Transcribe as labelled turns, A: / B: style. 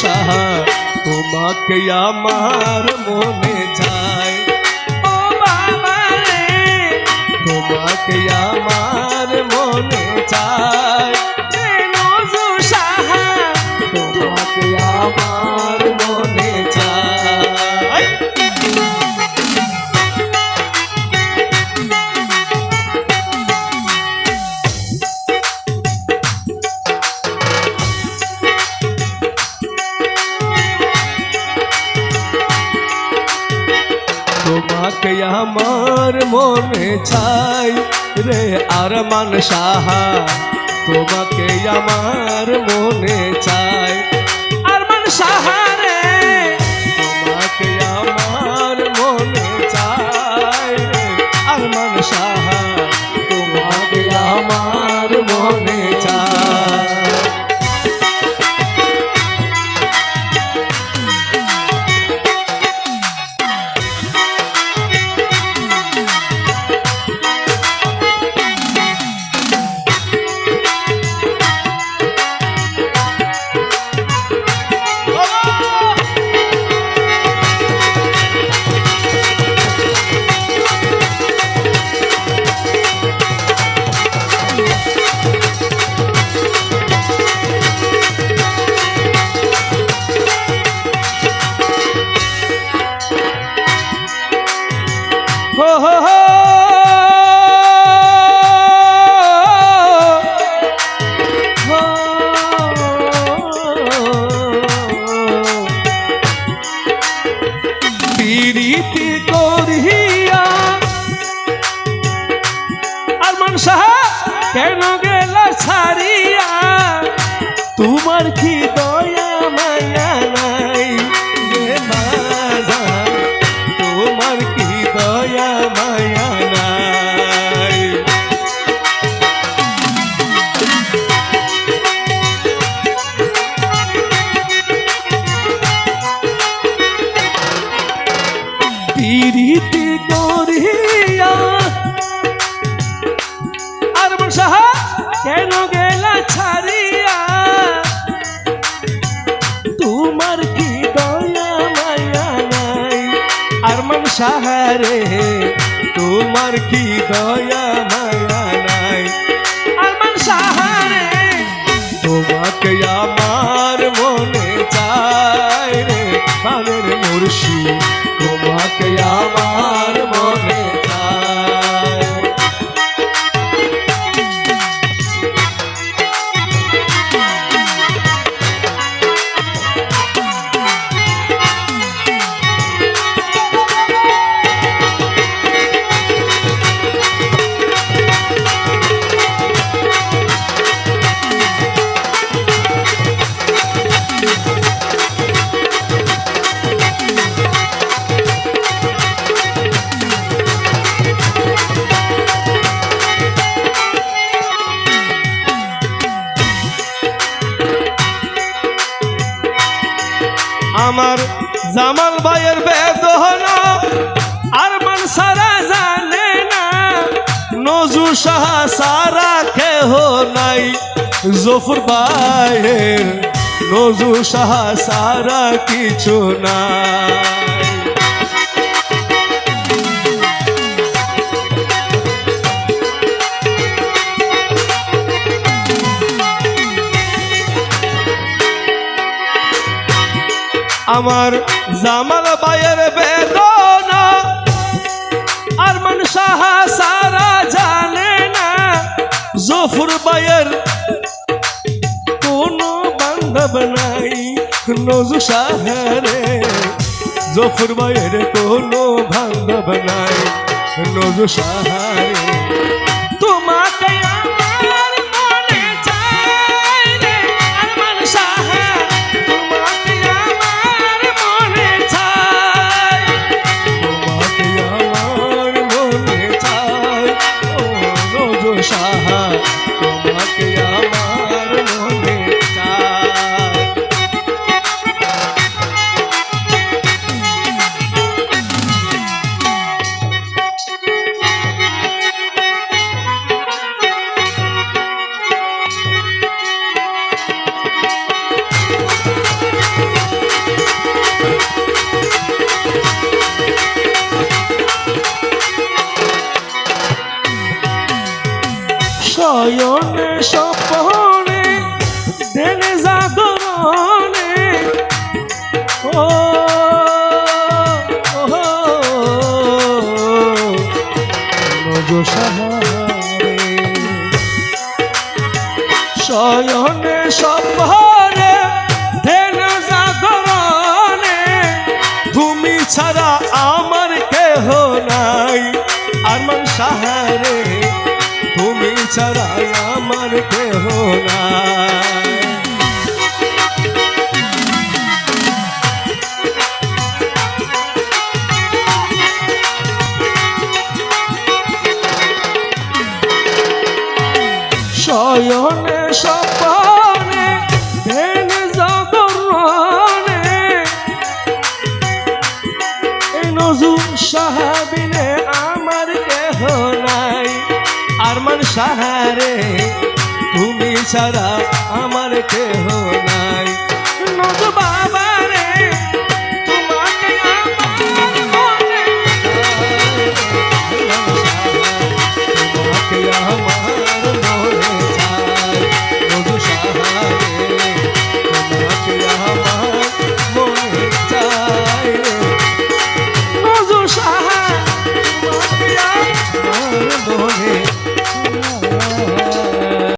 A: সাহা তোমাকে আমার মনে চায় তোমাকে আমার মনে চাই রে আর মান সাহা তোমাকে আমার মনে চাই আরমান সাহারে তোমার কি দয়া আমার জামাল ভাইয়ের বেদনা আর মান সারা জানে না নজু সাহা সারা কেহ নাই। জফর ভাইয়ের নজু সাহা সারা কিছু নাই। আমার জামাল ভাইয়ের বেদনা। আর সাহা সারা জানে না, জফর ভাইয়ের কোনো বান্ধব নাই নজু সাহারে। জফর ভাইয়ের কোনো বান্ধব নাই নজু সাহারে। সাহারে শয়নে সপনে দেনে জাগরণে তুমি ছাড়া আমার কেহ নাই। আরমান সাহারে তুমি ছাড়া আমার কেহ নাই। শয়নে সপনে দেন জাগরণে। নজরুল সাহাবিনে আমার কেহ নাই। আরমান সাহারে, তুমি ছাড়া আমার কেহ নাই।